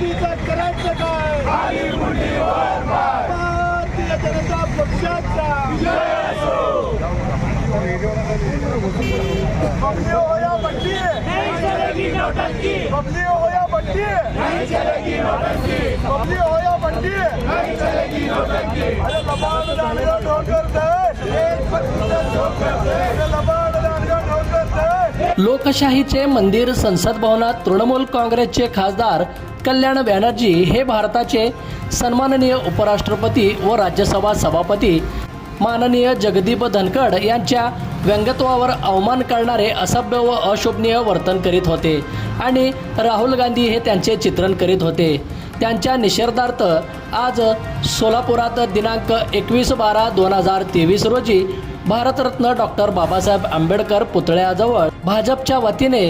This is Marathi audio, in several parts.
गांधीचं करायचं काय? भारतीय जनता पक्षाचा. बबली हो या बट्टी बबली हो या बट्टी बबली हो या बट्टी अरे लबाड दांडगा लोकशाहीचे मंदिर संसद भवनात तृणमूल काँग्रेसचे खासदार कल्याण बॅनर्जी हे भारताचे सन्माननीय उपराष्ट्रपती व राज्यसभा सभापती माननीय जगदीप धनखड यांच्या व्यंगत्वावर अवमान करणारे असभ्य व अशोभनीय वर्तन करीत होते आणि राहुल गांधी हे त्यांचे चित्रण करीत होते. त्यांच्या निषेधार्थ आज सोलापुरात दिनांक एकवीस बारा दोन हजार तेवीस रोजी भारतरत्न डॉक्टर बाबासाहेब आंबेडकर पुतळ्याजवळ भाजपच्या वतीने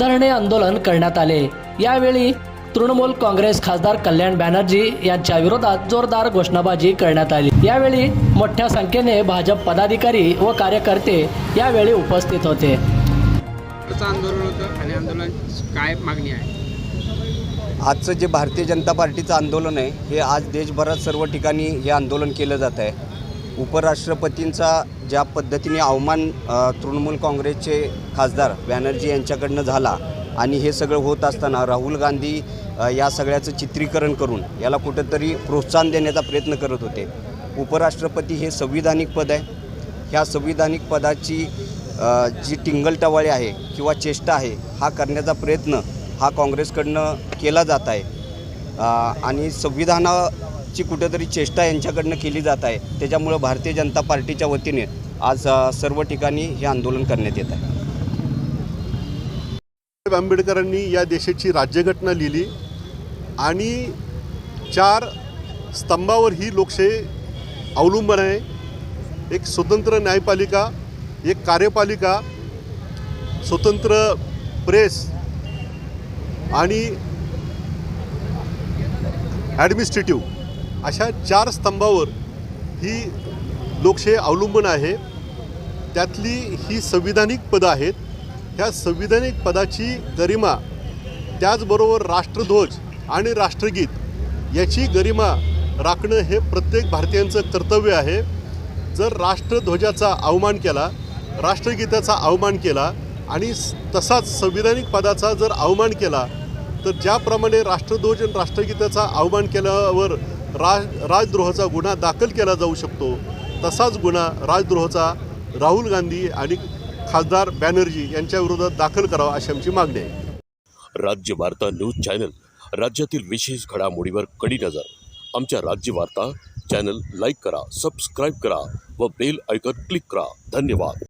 धरणे आंदोलन करण्यात आले. यावेळी तृणमूल काँग्रेस खासदार कल्याण बॅनर्जी यांच्या विरोधात जोरदार घोषणाबाजी करण्यात आली. यावेळी मोठ्या संख्येने भाजप पदाधिकारी व कार्यकर्ते यावेळी उपस्थित होते. आंदोलन होतं आणि आंदोलन काय मागणी आहे? आजचं जे भारतीय जनता पार्टीचं आंदोलन आहे हे आज देशभरात सर्व ठिकाणी हे आंदोलन केलं जात आहे. उपराष्ट्रपतींचा ज्या पद्धतीने अवमान तृणमूल काँग्रेसचे खासदार बॅनर्जी यांच्याकडनं झाला आणि हे सगळं होत असताना राहुल गांधी या सगळ्याचं चित्रीकरण करून याला कुठंतरी प्रोत्साहन देण्याचा प्रयत्न करत होते. उपराष्ट्रपती हे संविधानिक पद आहे. ह्या संविधानिक पदाची जी टिंगलटवाळी आहे किंवा चेष्टा आहे हा करण्याचा प्रयत्न हा काँग्रेसकडनं केला जात आहे. आणि संविधाना ची कुठेतरी चेष्टा यांच्याकडनं केली जात आहे. त्याच्यामुळं भारतीय जनता पार्टीच्या वतीने आज सर्व ठिकाणी हे आंदोलन करण्यात येत आहे. बाबासाहेब आंबेडकरांनी या देशाची राज्यघटना लिहिली आणि चार स्तंभावर ही लोकशाही अवलंबून आहे. एक स्वतंत्र न्यायपालिका एक कार्यपालिका स्वतंत्र प्रेस आणि ॲडमिनिस्ट्रेटिव्ह. अशा चार स्तंभावर ही लोकशाही अवलंबून आहे. त्यातली ही संविधानिक पदं आहेत. ह्या संविधानिक पदाची गरिमा त्याचबरोबर राष्ट्रध्वज आणि राष्ट्रगीत याची गरिमा राखणं हे प्रत्येक भारतीयांचं कर्तव्य आहे. जर राष्ट्रध्वजाचा अवमान केला राष्ट्रगीताचा अवमान केला आणि तसाच संविधानिक पदाचा जर अवमान केला तर ज्याप्रमाणे राष्ट्रध्वज आणि राष्ट्रगीताचा अवमान केल्यावर राज राजद्रोहाचा गुन्हा दाखल केला जाऊ शकतो. तसाच गुन्हा राजद्रोहाचा राहुल गांधी आणि खासदार बॅनर्जी यांच्या विरोधात दाखल करावा अशी आमची मागणी आहे. राज्य वार्ता न्यूज चॅनल राज्यातील विशेष घडामोडीवर कडी नजर. आमच्या राज्य वार्ता चॅनल लाईक करा सबस्क्राईब करा व बेल ऐकत क्लिक करा. धन्यवाद.